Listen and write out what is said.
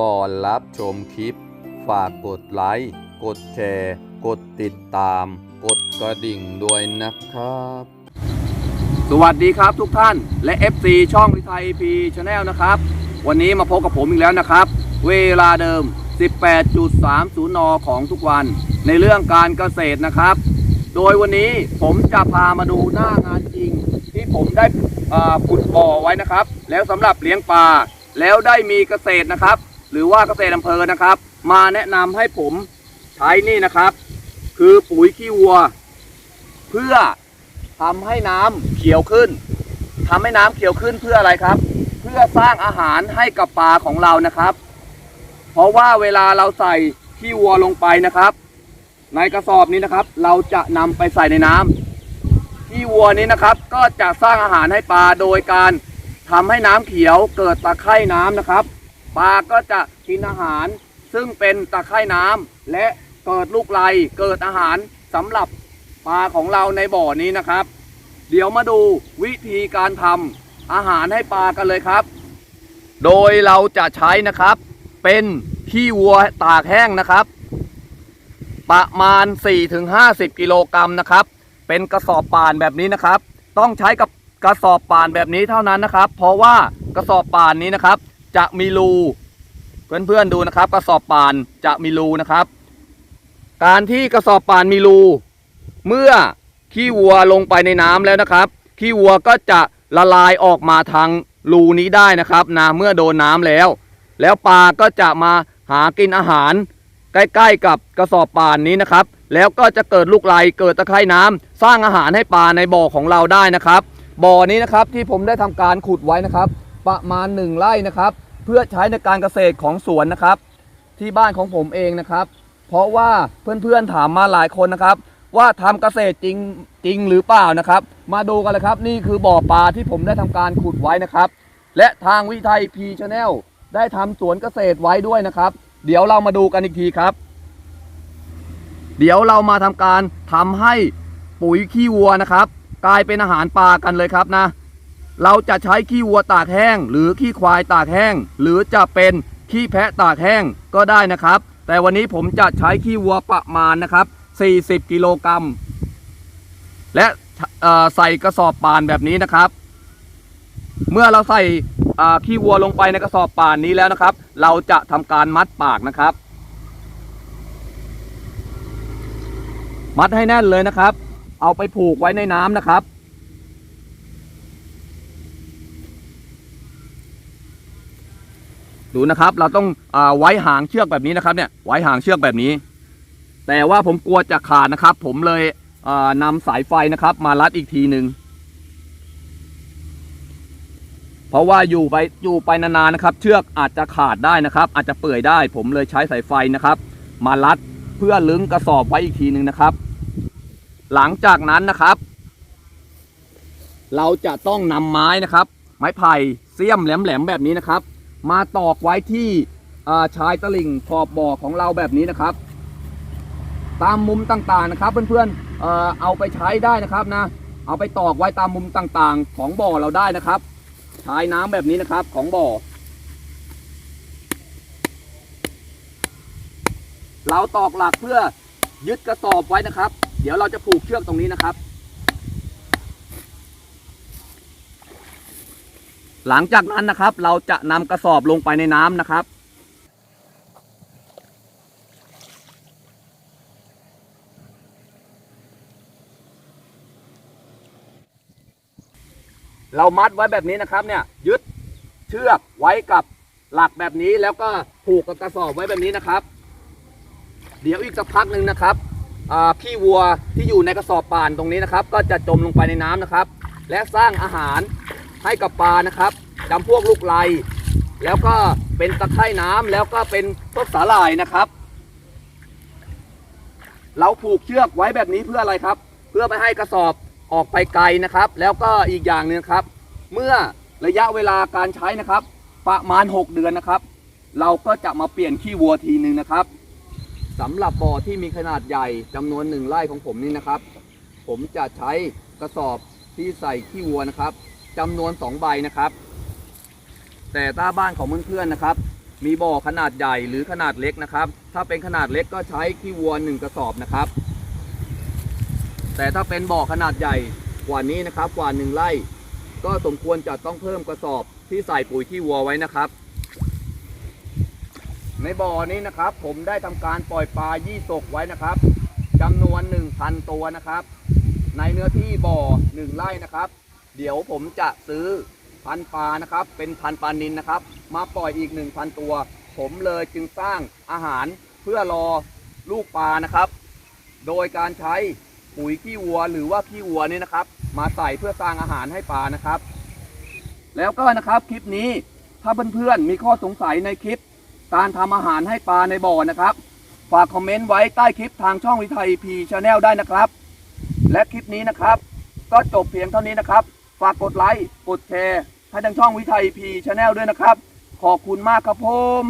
ก่อนรับชมคลิป ฝากกดไลค์ กดแชร์ กดติดตาม กดกระดิ่งด้วยนะครับ สวัสดีครับทุกท่านและ FC ช่องวิทยพีชาแนลนะครับ วันนี้มาพบกับผมอีกแล้วนะครับ เวลาเดิม 18.30 น ของทุกวันในเรื่องการเกษตรนะครับ โดยวันนี้ผมจะพามาดูหน้างานจริง ที่ผมได้ขุดบ่อไว้นะครับ แล้วสำหรับเลี้ยงปลาแล้วได้มีเกษตรนะครับ หรือว่าเกษตรอำเภอนะครับ มาแนะนำให้ผมใช้นี่นะครับ คือปุ๋ยขี้วัว เพื่อทำให้น้ำเขียวขึ้นทำให้น้ำเขียวขึ้นเพื่ออะไรครับ เพื่อสร้างอาหารให้กับปลาของเรานะครับ เพราะว่าเวลาเราใส่ขี้วัวลงไปนะครับ ในกระสอบนี้นะครับ เราจะนำไปใส่ในน้ำขี้วัวนี้นะครับ ก็จะสร้างอาหารให้ปลาโดยการทำให้น้ำเขียวเกิดตะไคร่น้ำนะครับ ปลาก็จะกินอาหาร ซึ่งเป็นตะไคร่น้ำและเกิดลูกไหลเกิดอาหารสำหรับปลาของเราในบ่อนี้นะครับ เดี๋ยวมาดูวิธีการทำอาหารให้ปลากันเลยครับ โดยเราจะใช้นะครับ เป็นขี้วัวตากแห้งนะครับ ประมาณ 4-50 กิโลกรัมนะครับ เป็นกระสอบป่านแบบนี้นะครับ ต้องใช้กับกระสอบป่านแบบนี้เท่านั้นนะครับ เพราะว่ากระสอบป่านนี้นะครับ จะมีรู เพื่อนๆดูนะครับ กระสอบป่านจะมีรูนะครับ การที่กระสอบป่านมีรู เมื่อขี้วัวลงไปในน้ำแล้วนะครับขี้วัวก็จะละลายออกมาทางรูนี้ได้นะครับนะเมื่อโดนน้ำแล้ว แล้วปลาก็จะมาหากินอาหาร ใกล้ๆกับกระสอบป่านนี้นะครับ แล้วก็จะเกิดลูกไหลเกิดตะไคร่น้ำสร้างอาหารให้ปลาในบ่อของเราได้นะครับ บ่อนี้นะครับที่ผมได้ทำการขุดไว้นะครับ ประมาณหนึ่งไร่นะครับ เพื่อใช้ในการเกษตรของสวนนะครับ ที่บ้านของผมเองนะครับ เพราะว่าเพื่อนๆถามมาหลายคนนะครับ ว่าทำเกษตรจริงจริงหรือเปล่านะครับ มาดูกันเลยครับ นี่คือบ่อปลาที่ผมได้ทำการขุดไว้นะครับ และทางวิทัยพีชาแนลได้ทำสวนเกษตรไว้ด้วยนะครับ เดี๋ยวเรามาดูกันอีกทีครับ เดี๋ยวเรามาทำการทำให้ปุ๋ยขี้วัวนะครับ กลายเป็นอาหารปลากันเลยครับนะ เราจะใช้ขี้วัวตากแห้ง หรือขี้ควายตากแห้ง หรือจะเป็นขี้แพะตากแห้งก็ได้นะครับ แต่วันนี้ผมจะใช้ขี้วัวประมาณนะครับ 40 กิโลกรัมและใส่กระสอบป่านแบบนี้นะครับ เมื่อเราใส่ขี้วัวลงไปในกระสอบป่านนี้แล้วนะครับ เราจะทำการมัดปากนะครับ มัดให้แน่นเลยนะครับ เอาไปผูกไว้ในน้ำนะครับ ดูนะครับ เราต้องอไว้หางเชือกแบบนี้นะครับเนี่ยไว้หางเชือกแบบนี้ แต่ว่าผมกลัวจะขาดนะครับ ผมเลยนำสายไฟนะครับ มารัดอีกทีหนึ่งเพราะว่าอยู่ไปอยู่ไปนานๆนะครับ เชือกอาจจะขาดได้นะครับ อาจจะเปื่อยได้ ผมเลยใช้สายไฟนะครับ มารัดเพื่อลึงกระสอบไว้อีกทีหนึ่งนะครับ หลังจากนั้นนะครับ เราจะต้องนำไม้นะครับ ไม้ไผ่เสี้ยมแหลมๆแบบนี้นะครับ มาตอกไว้ที่ชายตลิ่งขอบบ่อของเราแบบนี้นะครับ ตามมุมต่างๆนะครับ เพื่อนๆเอ่อเอาไปใช้ได้นะครับนะ เอาไปตอกไว้ตามมุมต่างๆ ของบ่อเราได้นะครับชายน้ำแบบนี้นะครับของบ่อ เราตอกหลักเพื่อยึดกระสอบไว้นะครับ เดี๋ยวเราจะผูกเชือกตรงนี้นะครับ หลังจากนั้นนะครับ เราจะนำกระสอบลงไปในน้ำนะครับ เรามัดไว้แบบนี้นะครับเนี่ยยึดเชือกไว้กับหลักแบบนี้แล้วก็ผูกกับกระสอบไว้แบบนี้นะครับ เดี๋ยวอีกสักพักหนึ่งนะครับอ่าขี้วัวที่อยู่ในกระสอบป่านตรงนี้นะครับ ก็จะจมลงไปในน้ำนะครับ และสร้างอาหาร ให้กับปลานะครับจำพวกลูกไลแล้วก็เป็นตะไคร่น้ำแล้วก็เป็นพวกสาหร่ายนะครับ เราผูกเชือกไว้แบบนี้เพื่ออะไรครับ เพื่อไม่ให้กระสอบออกไปไกลนะครับ แล้วก็อีกอย่างหนึ่งครับ เมื่อระยะเวลาการใช้นะครับ ประมาณ 6 เดือนนะครับ เราก็จะมาเปลี่ยนขี้วัวทีหนึ่งนะครับสำหรับบ่อที่มีขนาดใหญ่จำนวนหนึ่งไร่ของผมนี่นะครับ ผมจะใช้กระสอบที่ใส่ขี้วัวนะครับ จำนวน 2 ใบนะครับ แต่ถ้าบ้านของเพื่อนๆนะครับ มีบ่อขนาดใหญ่หรือขนาดเล็กนะครับ ถ้าเป็นขนาดเล็กก็ใช้ขี้วัวหนึ่งกระสอบนะครับ แต่ถ้าเป็นบ่อขนาดใหญ่กว่านี้นะครับกว่าหนึ่งไร่ก็สมควรจะต้องเพิ่มกระสอบที่ใส่ปุ๋ยขี้วัวไว้นะครับ ในบ่อนี้นะครับ ผมได้ทำการปล่อยปลายี่สกไว้นะครับจำนวน 1,000 ตัวนะครับ ในเนื้อที่บ่อ 1 ไร่นะครับ เดี๋ยวผมจะซื้อพันปลานะครับ เป็นพันปลานินนะครับ มาปล่อยอีก 1,000 ตัว ผมเลยจึงสร้างอาหารเพื่อรอลูกปลานะครับ โดยการใช้ปุ๋ยขี้วัวหรือว่าขี้วัวนี่นะครับ มาใส่เพื่อสร้างอาหารให้ปลานะครับ แล้วก็นะครับคลิปนี้ถ้าเพื่อนๆมีข้อสงสัยในคลิป การทำอาหารให้ปลาในบ่อนะครับ ฝากคอมเมนต์ไว้ใต้คลิปทางช่องวิทยพีชาแนลได้นะครับ และคลิปนี้นะครับ ก็จบเพียงเท่านี้นะครับากกดไลค์ กดแชร์ ให้ทางช่องวิทยพีชาแนลด้วยนะครับ ขอบคุณมากครับผม